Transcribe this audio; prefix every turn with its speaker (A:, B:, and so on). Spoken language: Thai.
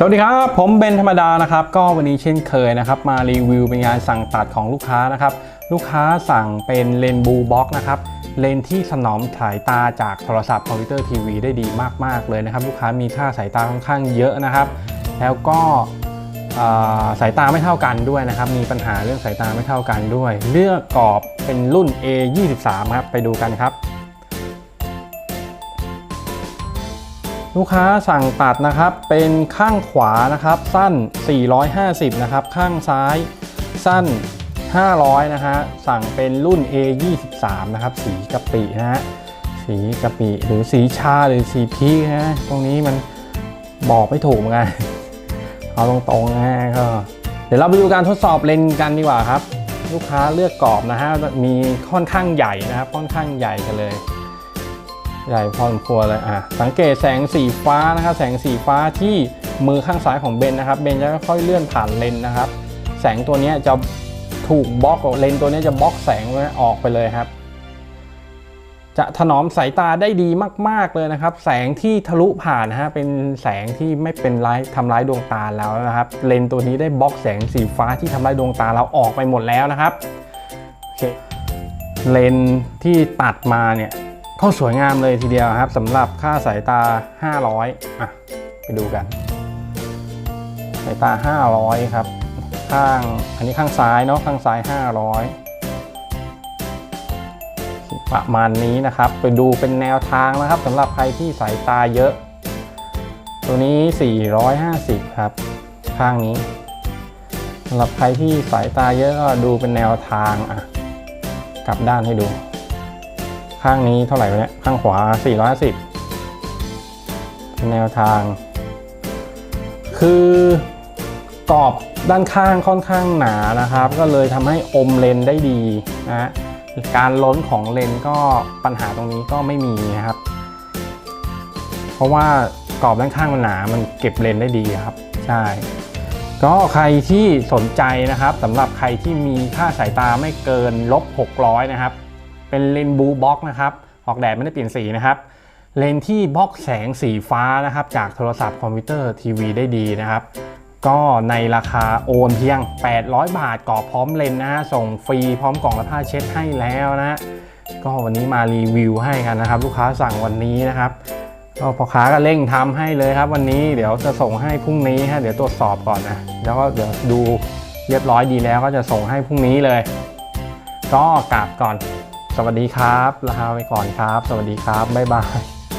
A: สวัสดีครับ ผมเบนธรรมดานะครับ ก็วันนี้เช่นเคยนะครับ มารีวิวเป็นงานสั่งตัดของลูกค้านะครับ ลูกค้าสั่งเป็นเลนบูบ็อกนะครับเลนที่สนอมสายตาจากโทรศัพท์คอมพิวเตอร์ทีวีได้ดีมาก ๆ เลยนะครับ ลูกค้ามีค่าสายตาค่อนข้างเยอะนะครับ แล้วก็สายตาไม่เท่ากันด้วยนะครับ มีปัญหาเรื่องสายตาไม่เท่ากันด้วย เลือกกรอบเป็นรุ่น A23 ครับไปดูกันครับ ลูกค้าสั่งตัดนะครับ เป็นข้างขวานะครับ สั้น 450 นะครับ ข้างซ้ายสั้น 500 นะฮะ สั่งเป็นรุ่น A23 นะครับ สีกะปินะฮะ สีกะปิหรือสีชาหรือสีพีนะ ตรงนี้มันบอกไม่ถูกเหมือนกัน เอาตรงๆนะฮะก็ เดี๋ยวเราไปดูการทดสอบเลนกันดีกว่าครับ ลูกค้าเลือกกรอบนะฮะ มีค่อนข้างใหญ่นะครับ ค่อนข้างใหญ่กันเลย ใหญ่พอสมควรเลยอะสังเกตแสงสีฟ้านะครับแสงสีฟ้าที่มือข้างซ้ายของเบนนะครับเบนจะค่อยๆเลื่อนผ่านเลนนะครับ แสงตัวนี้จะถูกบล็อกเลนตัวนี้จะบล็อกแสงไว้ออกไปเลยครับ จะถนอมสายตาได้ดีมาก ๆเลยนะครับ แสงที่ทะลุผ่านนะฮะเป็นแสงที่ไม่เป็นร้ายทำร้ายดวงตาแล้วนะครับ เลนตัวนี้ได้บล็อกแสงสีฟ้าที่ทำร้ายดวงตาเราออกไปหมดแล้วนะครับโอเคเลนที่ตัดมาเนี่ย ก็สวยงามเลยทีเดียวครับสำหรับค่าสายตา 500อะไปดูกัน สายตา 500 ครับ ข้างอันนี้ข้างซ้ายเนาะข้างซ้าย 500 ประมาณนี้นะครับ ไปดูเป็นแนวทางนะครับสำหรับใครที่สายตาเยอะ ตัวนี้ 450 ครับ ข้างนี้สำหรับใครที่สายตาเยอะก็ดูเป็นแนวทางอะกลับด้านให้ดู ข้างนี้เท่าไหร่วะเนี่ย ข้างขวา 450 แนวทาง คือกรอบด้านข้างค่อนข้างหนานะครับ ก็เลยทำให้อมเลนได้ดีนะฮะการล้นของเลนก็ปัญหาตรงนี้ก็ไม่มีนะครับ เพราะว่ากรอบด้านข้างมันหนา มันเก็บเลนได้ดีครับ ใช่ ก็ใครที่สนใจนะครับสำหรับใครที่มีค่าสายตาไม่เกินลบ600นะครับ เป็นเลนส์บลูบล็อกนะครับ ออกแดดไม่ได้เปลี่ยนสีนะครับ เลนส์ที่บล็อกแสงสีฟ้านะครับ จากโทรศัพท์คอมพิวเตอร์ทีวีได้ดีนะครับ ก็ในราคาโอนเพียง 800 บาทกรอบพร้อมเลนส์นะฮะ ส่งฟรีพร้อมกล่องและผ้าเช็ดให้แล้วนะ ก็วันนี้มารีวิวให้กันนะครับ ลูกค้าสั่งวันนี้นะครับก็พ่อค้าก็เร่งทำให้เลยครับ วันนี้เดี๋ยวจะส่งให้พรุ่งนี้ฮะเดี๋ยวตรวจสอบก่อนนะแล้วก็เดี๋ยวดูเรียบร้อยดีแล้วก็จะส่งให้พรุ่งนี้เลย ก็กราบก่อน สวัสดีครับลาไปก่อนครับ สวัสดีครับบ๊ายบาย